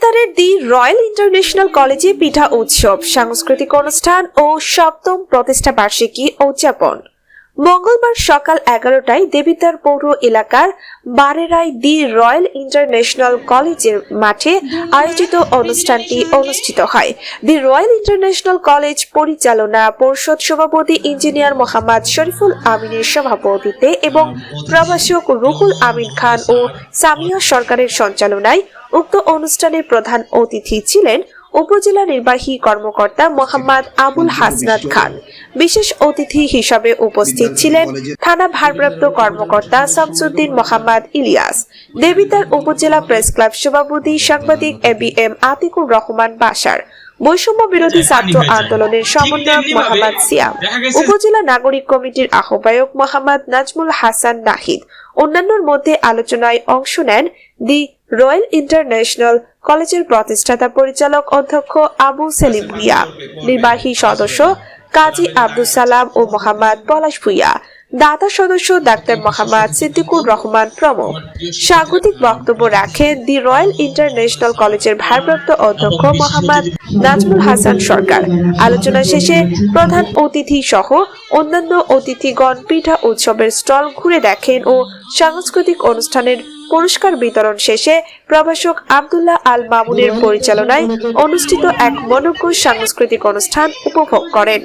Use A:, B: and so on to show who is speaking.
A: দেবিদ্বারের দি royal international কলেজে পিঠা উৎসব, সাংস্কৃতিক অনুষ্ঠান ও সপ্তম প্রতিষ্ঠা বার্ষিকী উদযাপন। মঙ্গলবার সকাল এগারোটায় দেবিদ্বার পৌর এলাকার বারেরায় দি রয়্যাল ইন্টারন্যাশনাল কলেজের মাঠে আয়োজিত অনুষ্ঠানটি অনুষ্ঠিত হয়। দি রয়্যাল ইন্টারন্যাশনাল কলেজ পরিচালনা পরিষদ সভাপতি ইঞ্জিনিয়ার মোহাম্মদ শরীফুল আমিনের সভাপতিত্বে এবং প্রভাষক রুহুল আমিন খান ও সামিয়া সরকারের সঞ্চালনায় উক্ত অনুষ্ঠানে প্রধান অতিথি ছিলেন উপজেলা নির্বাহী কর্মকর্তা মোহাম্মদ আবুল হাসনাত খান। বিশেষ অতিথি হিসাবে উপস্থিত ছিলেন থানা ভারপ্রাপ্ত কর্মকর্তা শামসুদ্দিন মোহাম্মদ ইলিয়াস দেবিতার উপজেলা প্রেস ক্লাব সভাপতি সাংবাদিক A B M Atiqur Rahman বাসার বৈষম্য বিরোধী ছাত্র আন্দোলনের সমন্বয়ক মোহাম্মদ সিয়াম উপজেলা নাগরিক কমিটির আহ্বায়ক মোহাম্মদ নাজমুল হাসান নাহিদ অন্যান্যর মধ্যে আলোচনায় অংশ নেন দি রয়্যাল ইন্টারন্যাশনাল কলেজের প্রতিষ্ঠাতা পরিচালক অধ্যক্ষ আবু সেলিম ভুইয়া নির্বাহী সদস্য কাজী আব্দুল সালাম ও মোহাম্মদ পলাশ ভুইয়া। দাতা সদস্য ডাক্তার মোহাম্মদ সিদ্দিকুর রহমান প্রমুখ। স্বাগতিক বক্তব্য রাখেন দি রয়্যাল ইন্টারন্যাশনাল কলেজের ভারপ্রাপ্ত অধ্যক্ষ মোহাম্মদ নাজমুল হাসান সরকার। আলোচনা শেষে প্রধান অতিথি সহ অন্যান্য অতিথিগণ পিঠা উৎসবের স্টল ঘুরে দেখেন ও সাংস্কৃতিক অনুষ্ঠানের পুরস্কার বিতরণ শেষে প্রভাষক আব্দুল্লাহ আল মামুনের পরিচালনায় অনুষ্ঠিত এক মনোজ্ঞ সাংস্কৃতিক অনুষ্ঠান উপভোগ করেন।